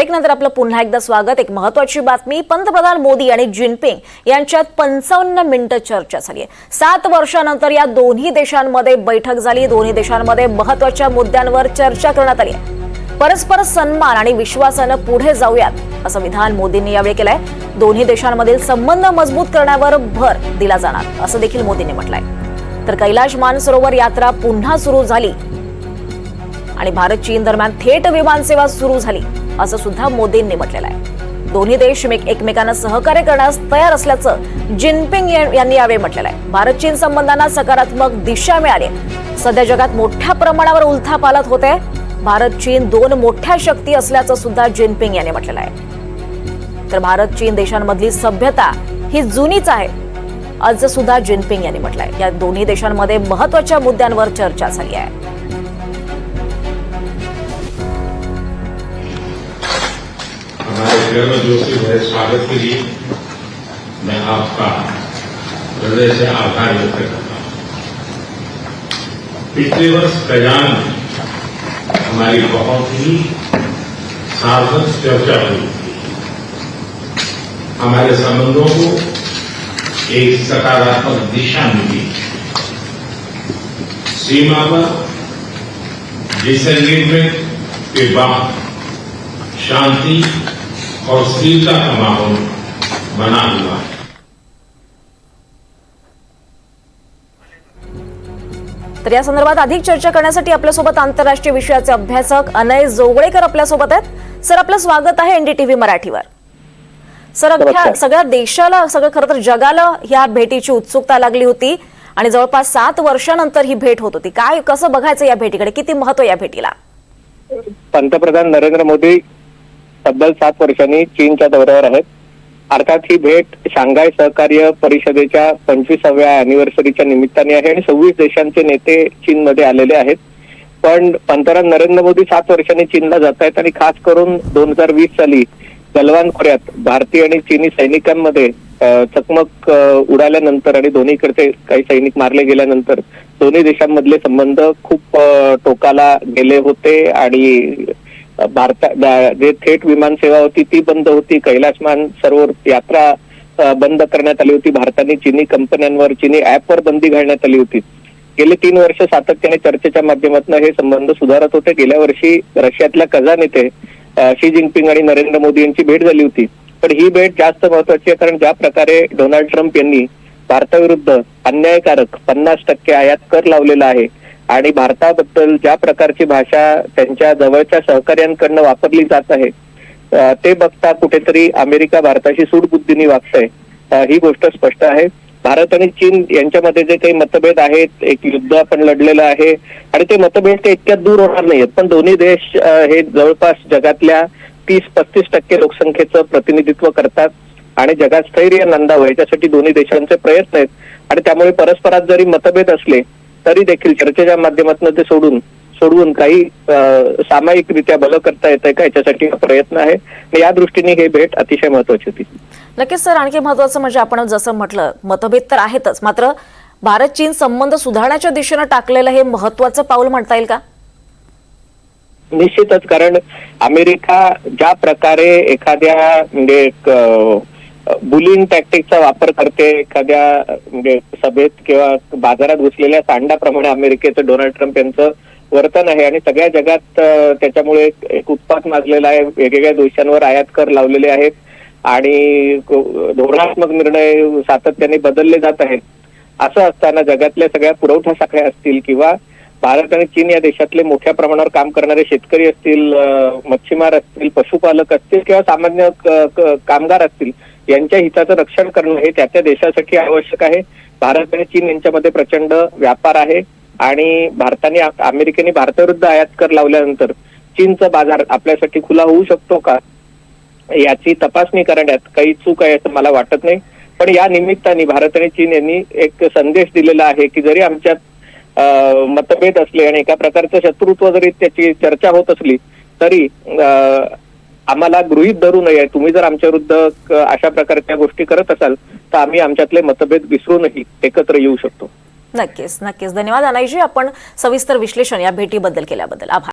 एक नंतर आपलं पुन्हा एकदा स्वागत. एक महत्वाची बातमी पंतप्रधान मोदी आणि जिनपिंग यांच्यात पंचावन्न मिनिटं चर्चा झाली आहे सात वर्षानंतर या दोन्ही देशांमध्ये बैठक झाली. दोन्ही देशांमध्ये महत्त्वाच्या मुद्द्यांवर चर्चा करण्यात आली आहे. परस्पर सन्मान आणि विश्वासानं पुढे जाऊयात असं विधान मोदींनी यावेळी केलंय. दोन्ही देशांमधील संबंध मजबूत करण्यावर भर दिला जाणार असं देखील मोदींनी म्हटलंय. तर कैलाश मानसरोवर यात्रा पुन्हा सुरू झाली. आणि भारत चीन दरम्यान थेट विमान सेवा सुरू झाली असं सुद्धा मोदींनी म्हटलेलं आहे. दोन्ही देश एकमेकांना सहकार्य करण्यास तयार असल्याचं जिनपिंग यांनी यावेळी म्हटलेलं आहे. भारत चीन संबंधांना सकारात्मक दिशा मिळाली. सध्या जगात मोठ्या प्रमाणावर उलथापालथ होते भारत चीन दोन मोठ्या शक्ती असल्याचं सुद्धा जिनपिंग यांनी म्हटलेलं आहे. तर भारत चीन देशांमधली सभ्यता ही जुनीच आहे असं सुद्धा जिनपिंग यांनी म्हटलंय. या दोन्ही देशांमध्ये महत्त्वाच्या मुद्द्यांवर चर्चा झाली आहे. गर्म जोशी भरे स्वागत के लिए मैं आपका हृदय से आभार व्यक्त करता हूँ। पिछले वर्ष कल्याण में हमारी बहुत ही सार्थक चर्चा हुई। थी हमारे संबंधों को एक सकारात्मक दिशा मिली। सीमा पर डिसएंगेजमेंट के बाद शांति और स्थिरता का माहौल बना हुआ। है तर या संदर्भात अधिक चर्चा करण्यासाठी आपल्यासोबत आंतरराष्ट्रीय विषयाचे अभ्यासक अनय जोगळेकर आपल्यासोबत आहेत. सर आपलं स्वागत आहे एनडीटीव्ही मराठीवर. सर अख्ख्या. सगळ्या देशाला सगळं खरं तर जगाला या भेटीची उत्सुकता लागली होती आणि जवळपास सात वर्षानंतर ही भेट होत होती. काय कसं बघायचं या भेटीकडे? किती महत्त्व या भेटीला? पंतप्रधान नरेंद्र मोदी तब्बल सात वर्षांनी चीनच्या दौऱ्यावर आहेत. अर्थात ही भेट शांघाय सहकार्य परिषदेच्या पंचवीसाव्या अॅनिव्हर्सरीच्या निमित्ताने आहे आणि सव्वीस देशांचे नेते चीनमध्ये आलेले आहेत. पण पंतप्रधान नरेंद्र मोदी सात वर्षांनी चीनला जात आहेत आणि खास करून दोन हजार वीस साली गलवान खोऱ्यात भारतीय आणि चीनी सैनिकांमध्ये चकमक उडाल्यानंतर आणि दोन्हीकडचे काही सैनिक मारले गेल्यानंतर दोन्ही देशांमधले संबंध खूप टोकाला गेले होते आणि भारता जे थेट विमान सेवा होती ती बंद होती. कैलासमान सरोवर यात्रा बंद करण्यात आली होती. भारताने चिनी कंपन्यांवर चिनी ऍपवर बंदी घालण्यात आली होती. गेले तीन वर्ष सातत्याने चर्चेच्या माध्यमातून हे संबंध सुधारत होते. गेल्या वर्षी रशियातल्या कझान येथे शी जिनपिंग आणि नरेंद्र मोदी यांची भेट झाली होती. पण ही भेट जास्त महत्वाची आहे कारण ज्या प्रकारे डोनाल्ड ट्रम्प यांनी भारताविरुद्ध अन्यायकारक पन्नास टक्के आयात कर लावलेला आहे आणि भारताबद्दल ज्या प्रकारची भाषा त्यांच्या जवळच्या सहकार्यांकडनं वापरली जात आहे ते बघता कुठेतरी अमेरिका भारताशी सूडबुद्धीने वागतंय. ही गोष्ट स्पष्ट आहे. भारत आणि चीन यांच्यामध्ये जे काही मतभेद आहेत एक युद्ध आपण लढलेलं आहे आणि ते मतभेद ते इतक्यात दूर होणार नाहीत पण दोन्ही देश हे जवळपास जगातल्या तीस पस्तीस टक्के लोकसंख्येचं प्रतिनिधित्व करतात आणि जगात स्थैर्य नंदावं याच्यासाठी दोन्ही देशांचे प्रयत्न आहेत. आणि त्यामुळे परस्परात जरी मतभेद असले तरी देखील चर्चेच्या माध्यमातून ते सोडून सोडवून काही सामायिकरित्या भलं करता येतंय का याच्यासाठी प्रयत्न आहे. या दृष्टीने ही भेट अतिशय महत्वाची होती. नक्कीच सर आणखी महत्वाचं म्हणजे आपण जसं म्हटलं मतभेद तर आहेतच. मात्र भारत चीन संबंध सुधारण्याच्या दिशेनं टाकलेलं हे महत्वाचं पाऊल म्हणता येईल का? निश्चितच कारण अमेरिका ज्या प्रकारे एखाद्या म्हणजे बुलिंग टॅक्टिकचा वापर करते एखाद्या म्हणजे सभेत किंवा बाजारात घुसलेल्या सांडाप्रमाणे अमेरिकेचं डोनाल्ड ट्रम्प यांचं वर्तन आहे. आणि सगळ्या जगात त्याच्यामुळे एक- उत्पात माजलेला आहे. वेगवेगळ्या देशांवर आयात कर लावलेले आहेत. आणि धोरणात्मक निर्णय सातत्याने बदलले जात आहेत. असं असताना जगातल्या सगळ्या पुरवठा साखळ्या असतील किंवा भारत आणि चीन या देशातले मोठ्या प्रमाणावर काम करणारे शेतकरी असतील मच्छीमार असतील पशुपालक असतील किंवा सामान्य कामगार असतील यांच्या हिताचं रक्षण करणं हे त्या त्या देशासाठी आवश्यक आहे. भारत आणि चीन यांच्यामध्ये प्रचंड व्यापार आहे आणि भारताने अमेरिकेने भारताविरुद्ध आयात कर लावल्यानंतर चीनचा बाजार आपल्यासाठी खुला होऊ शकतो का? याची तपासणी करण्यात काही चूक आहे असं मला वाटत नाही. पण या निमित्ताने भारत आणि चीन यांनी एक संदेश दिलेला आहे की जरी आमच्यात मतभेद असले आणि एका प्रकारचं शत्रुत्व जरी त्याची चर्चा होत असली तरी आम्हाला गृहीत धरू नये. तुम्ही जर आमच्या विरुद्ध अशा प्रकारच्या गोष्टी करत असाल तर आम्ही आमच्यातले मतभेद विसरूनही एकत्र येऊ शकतो. नक्कीच नक्कीच. धन्यवाद अनाईजी. आपण सविस्तर विश्लेषण या भेटीबद्दल केल्याबद्दल. आभार.